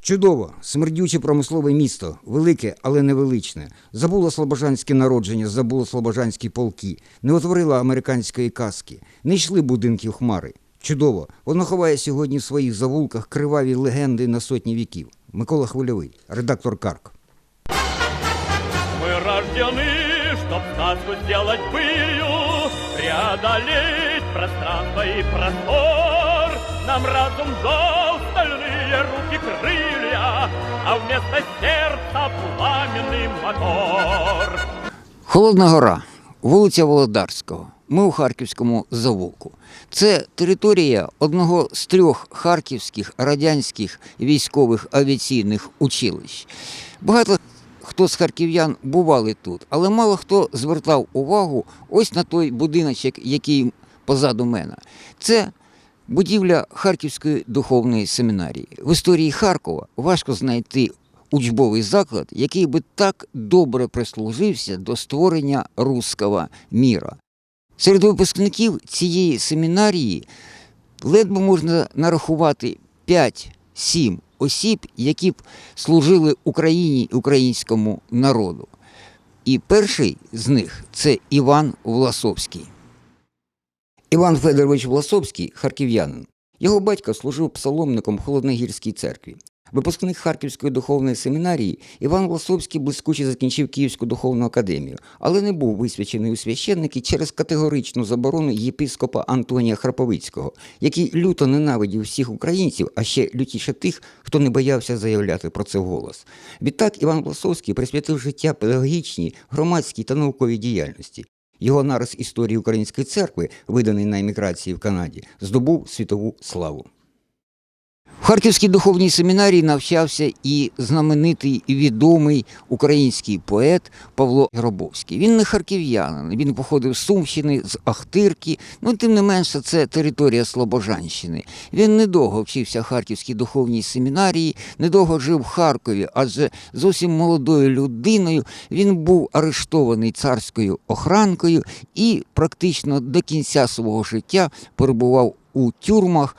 Чудово, смердюче промислове місто, велике, але невеличне. Забуло слобожанське народження, забуло слобожанські полки, не утворило американської казки, не йшли будинки в хмари. Чудово, воно ховає сьогодні в своїх завулках криваві легенди на сотні віків. Микола Хвильовий, редактор Карк. Мы рождены, чтоб сказку сделать былью, преодолеть пространство и простор. Нам разум дал стальные руки крылья, а вместо сердца пламенный мотор. Холодна гора, вулиця Володарського. Ми у Харківському завулку. Це територія одного з трьох харківських радянських військових авіаційних училищ. Багато хто з харків'ян бували тут, але мало хто звертав увагу ось на той будиночок, який позаду мене. Це будівля Харківської духовної семінарії. В історії Харкова важко знайти учбовий заклад, який би так добре прислужився до створення руського міра. Серед випускників цієї семінарії ледве можна нарахувати 5-7 осіб, які б служили Україні і українському народу. І перший з них це Іван Власовський. Іван Федорович Власовський харків'янин. Його батько служив псаломником в Холодногірській церкві. Випускник Харківської духовної семінарії Іван Власовський блискуче закінчив Київську духовну академію, але не був висвячений у священники через категоричну заборону єпископа Антонія Храповицького, який люто ненавидів всіх українців, а ще лютіше тих, хто не боявся заявляти про це вголос. Відтак Іван Власовський присвятив життя педагогічній, громадській та науковій діяльності. Його нарис історії Української церкви, виданий на еміграції в Канаді, здобув світову славу. В Харківській духовній семінарії навчався і знаменитий і відомий український поет Павло Гробовський. Він не харків'янин, він походив з Сумщини, з Ахтирки, ну тим не менше це територія Слобожанщини. Він недовго вчився в Харківській духовній семінарії, недовго жив в Харкові, адже зовсім молодою людиною він був арештований царською охранкою і практично до кінця свого життя перебував у тюрмах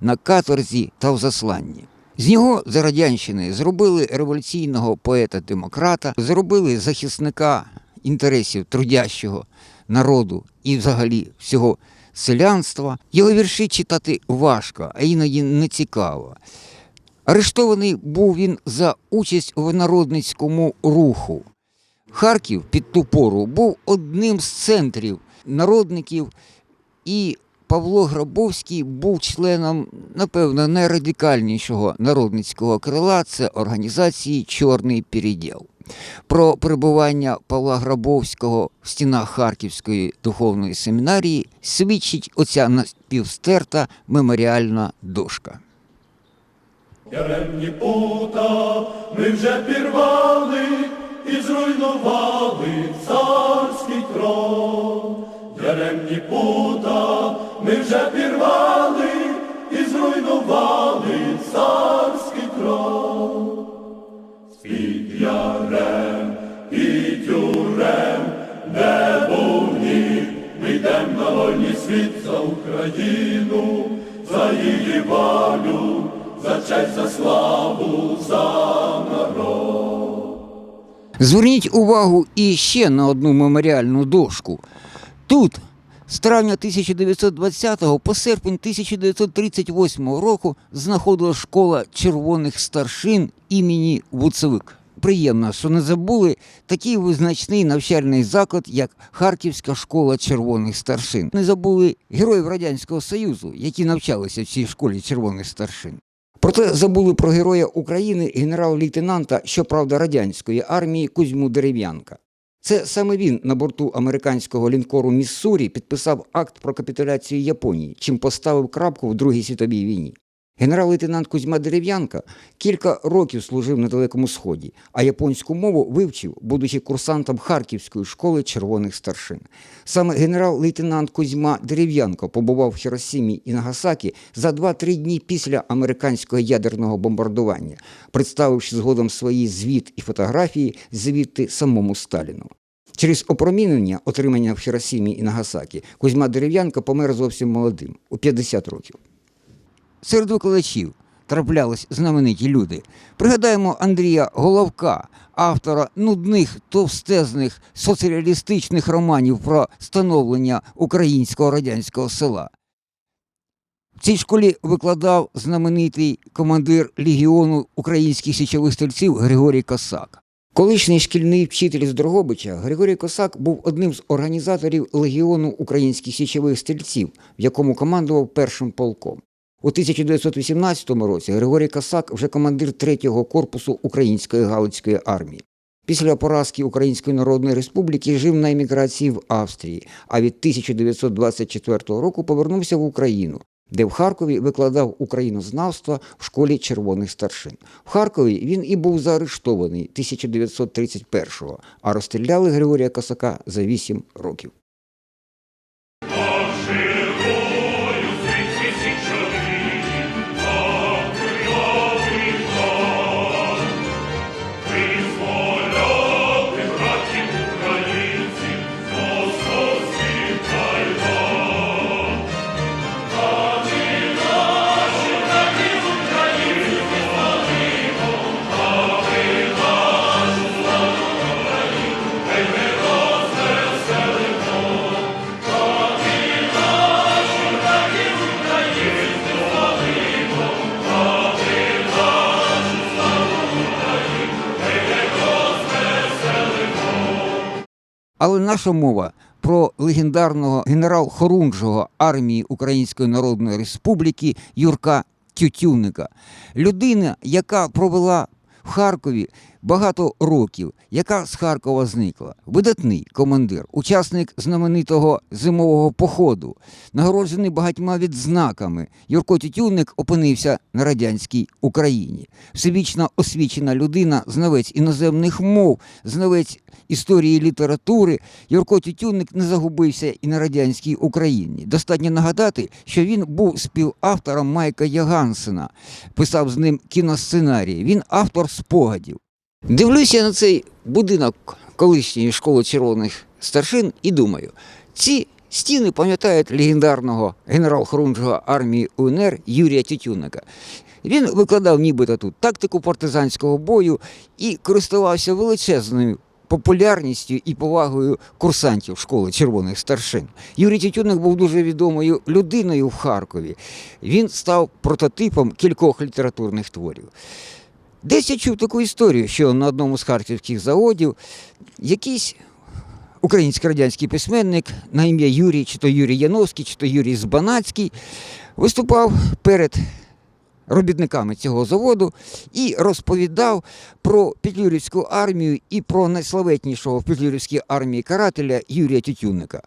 на каторзі та в засланні. З нього за радянщини зробили революційного поета-демократа, зробили захисника інтересів трудящого народу і взагалі всього селянства. Його вірші читати важко, а іноді не цікаво. Арештований був він за участь у винародницькому руху. Харків під ту пору був одним з центрів народників і Павло Грабовський був членом, напевно, найрадикальнішого народницького крила це організації Чорний переділ. Про перебування Павла Грабовського в стінах Харківської духовної семінарії свідчить оця напівстерта меморіальна дошка. Яремні пута ми вже пірвали і зруйнували царський трон. Яремні пута ми вже пірвали і зруйнували царський трон. З-під ярем і тюрем, де був ні, ми йдем на вольний світ за Україну, за її волю, за честь, за славу, за народ. Зверніть увагу і ще на одну меморіальну дошку. Тут з травня 1920 по серпень 1938 року знаходилась школа червоних старшин імені Вуцевик. Приємно, що не забули такий визначний навчальний заклад, як Харківська школа червоних старшин. Не забули героїв Радянського Союзу, які навчалися в цій школі червоних старшин. Проте забули про героя України генерал-лейтенанта, щоправда, радянської армії Кузьму Дерев'янка. Це саме він на борту американського лінкору Міссурі підписав акт про капітуляцію Японії, чим поставив крапку в Другій світовій війні. Генерал-лейтенант Кузьма Дерев'янка кілька років служив на Далекому Сході, а японську мову вивчив, будучи курсантом Харківської школи червоних старшин. Саме генерал-лейтенант Кузьма Дерев'янко побував в Хіросімі і Нагасакі за 2-3 дні після американського ядерного бомбардування, представивши згодом свої звіт і фотографії звідти самому Сталіну. Через опромінення, отримання в Хіросімі і Нагасакі, Кузьма Дерев'янко помер зовсім молодим, у 50 років. Серед викладачів траплялись знамениті люди. Пригадаємо Андрія Головка, автора нудних товстезних соціалістичних романів про становлення українського радянського села. В цій школі викладав знаменитий командир легіону українських січових стрільців Григорій Косак. Колишній шкільний вчитель з Дрогобича Григорій Косак був одним з організаторів легіону українських січових стрільців, в якому командував першим полком. У 1918 році Григорій Косак вже командир 3-го корпусу Української Галицької армії. Після поразки Української Народної Республіки жив на еміграції в Австрії, а від 1924 року повернувся в Україну, де в Харкові викладав українознавство в школі червоних старшин. В Харкові він і був заарештований 1931-го, а розстріляли Григорія Косака за 8 років. Але наша мова про легендарного генерал-хорунжого армії Української Народної Республіки Юрка Тютюнника. Людина, яка провела в Харкові багато років, яка з Харкова зникла. Видатний командир, учасник знаменитого зимового походу, нагороджений багатьма відзнаками. Юрко Тютюнник опинився на радянській Україні. Всебічно освічена людина, знавець іноземних мов, знавець історії літератури. Юрко Тютюнник не загубився і на радянській Україні. Достатньо нагадати, що він був співавтором Майка Ягансена, писав з ним кіносценарії. Він автор спогадів. Дивлюся на цей будинок колишньої школи червоних старшин і думаю, ці стіни пам'ятають легендарного генерал-хорунжого армії УНР Юрія Тютюнника. Він викладав нібито тут тактику партизанського бою і користувався величезною популярністю і повагою курсантів школи червоних старшин. Юрій Тютюнник був дуже відомою людиною в Харкові. Він став прототипом кількох літературних творів. Десь я чув таку історію, що на одному з харківських заводів якийсь український радянський письменник на ім'я Юрій, чи то Юрій Яновський, чи то Юрій Збанацький, виступав перед робітниками цього заводу і розповідав про Петлюрівську армію і про найславетнішого в Петлюрівській армії карателя Юрія Тютюнника.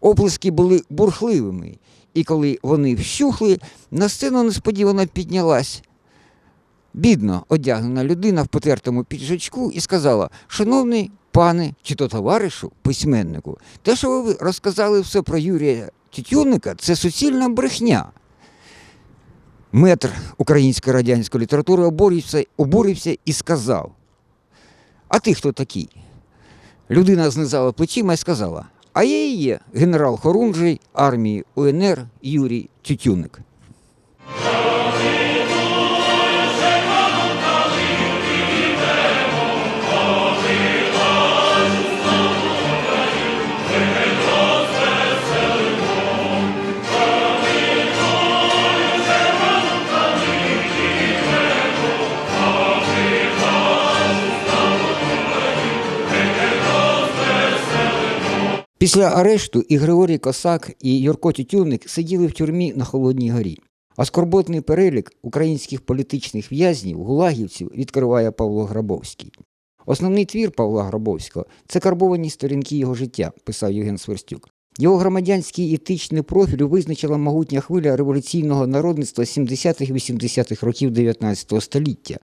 Оплески були бурхливими, і коли вони вщухли, на сцену несподівано піднялась бідно одягнена людина в потертому піджачку і сказала: Шановний пане чи то товаришу, письменнику, те, що ви розказали все про Юрія Тютюнника, це суцільна брехня. Метр української радянської літератури обурився, обурився і сказав: А ти хто такий? Людина знизала плечима і сказала: А я і є генерал Хорунжий армії УНР Юрій Тютюнник. Після арешту і Григорій Косак, і Юрко Тютюнник сиділи в тюрмі на Холодній горі. А скорботний перелік українських політичних в'язнів, гулагівців відкриває Павло Грабовський. Основний твір Павла Грабовського це карбовані сторінки його життя, писав Євген Сверстюк. Його громадянський етичний профіль визначила могутня хвиля революційного народництва 70-х-80-х років 19 століття,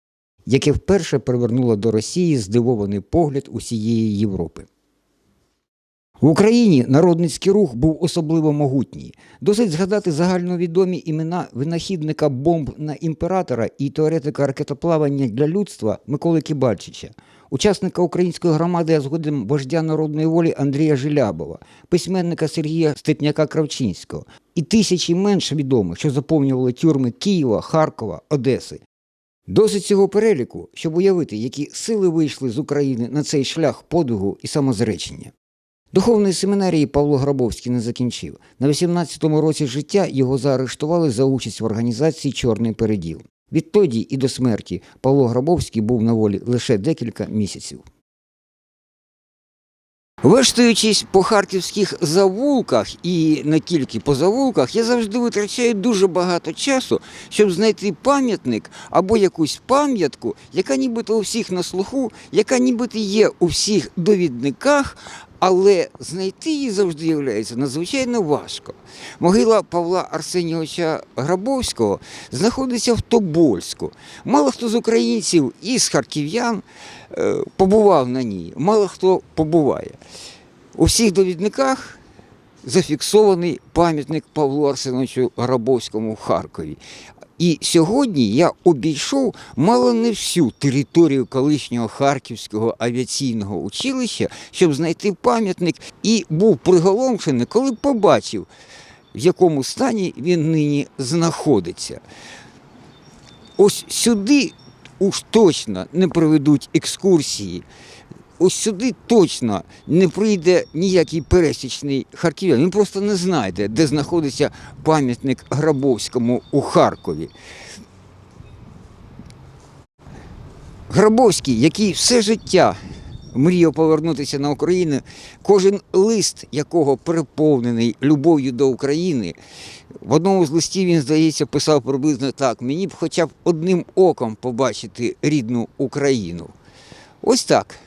яке вперше привернуло до Росії здивований погляд усієї Європи. В Україні народницький рух був особливо могутній. Досить згадати загальновідомі імена винахідника бомб на імператора і теоретика ракетоплавання для людства Миколи Кібальчича, учасника української громади, а згодом вождя народної волі Андрія Жилябова, письменника Сергія Степняка Кравчинського і тисячі менш відомих, що заповнювали тюрми Києва, Харкова, Одеси. Досить цього переліку, щоб уявити, які сили вийшли з України на цей шлях подвигу і самозречення. Духовної семінарії Павло Грабовський не закінчив. На 18-му році життя його заарештували за участь в організації Чорний переділ. Відтоді і до смерті Павло Грабовський був на волі лише декілька місяців. Вештуючись по харківських завулках і не тільки по завулках, я завжди витрачаю дуже багато часу, щоб знайти пам'ятник або якусь пам'ятку, яка нібито у всіх на слуху, яка нібито є у всіх довідниках, але знайти її завжди є надзвичайно важко. Могила Павла Арсенійовича Грабовського знаходиться в Тобольську. Мало хто з українців і з харків'ян е, побував на ній, мало хто побуває. У всіх довідниках зафіксований пам'ятник Павлу Арсеновичу Грабовському в Харкові. І сьогодні я обійшов мало не всю територію колишнього Харківського авіаційного училища, щоб знайти пам'ятник, і був приголомшений, коли побачив, в якому стані він нині знаходиться. Ось сюди уж точно не проведуть екскурсії. Ось сюди точно не прийде ніякий пересічний харків'ян. Він просто не знайде, де знаходиться пам'ятник Грабовському у Харкові. Грабовський, який все життя мріяв повернутися на Україну, кожен лист якого переповнений любов'ю до України. В одному з листів він, здається, писав приблизно так: мені б хоча б одним оком побачити рідну Україну. Ось так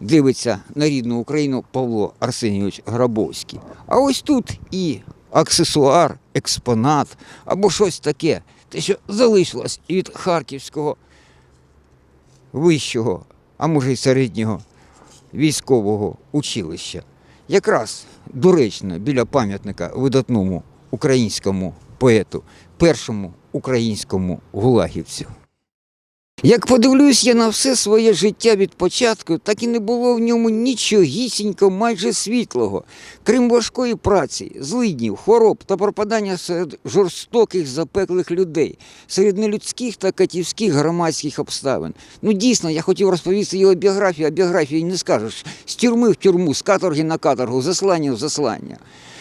дивиться на рідну Україну Павло Арсенійович Грабовський. А ось тут і аксесуар, експонат або щось таке, те, що залишилось від Харківського вищого, а може й середнього військового училища. Якраз доречно біля пам'ятника видатному українському поету, першому українському гулагівцю. Як подивлюсь я на все своє життя від початку, так і не було в ньому нічогісінько майже світлого, крім важкої праці, злиднів, хвороб та пропадання серед жорстоких запеклих людей, серед нелюдських та катівських громадських обставин. Ну дійсно, я хотів розповісти його біографію, а біографії не скажеш. З тюрми в тюрму, з каторги на каторгу, заслання в заслання.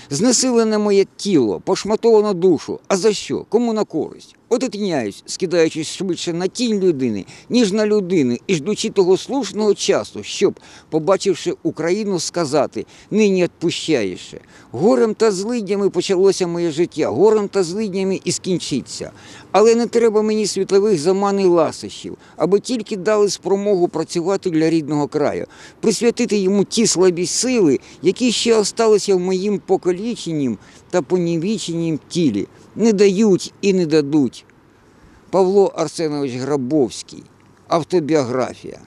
Знесилене моє тіло, пошматовано душу. А за що? Кому на користь? Отетиняюсь, скидаючись швидше на тінь людини, ніж на людину, і ждучи того слушного часу, щоб, побачивши Україну, сказати нині відпущаєше. Горем та злиднями почалося моє життя, горем та злиднями і скінчиться. Але не треба мені світлових заман і ласощів, аби тільки дали спромогу працювати для рідного краю, присвятити йому ті слабі сили, які ще осталися в моїм покаліченім та понівіченім тілі. Не дають і не дадуть. Павло Арсенович Грабовський. Автобіографія.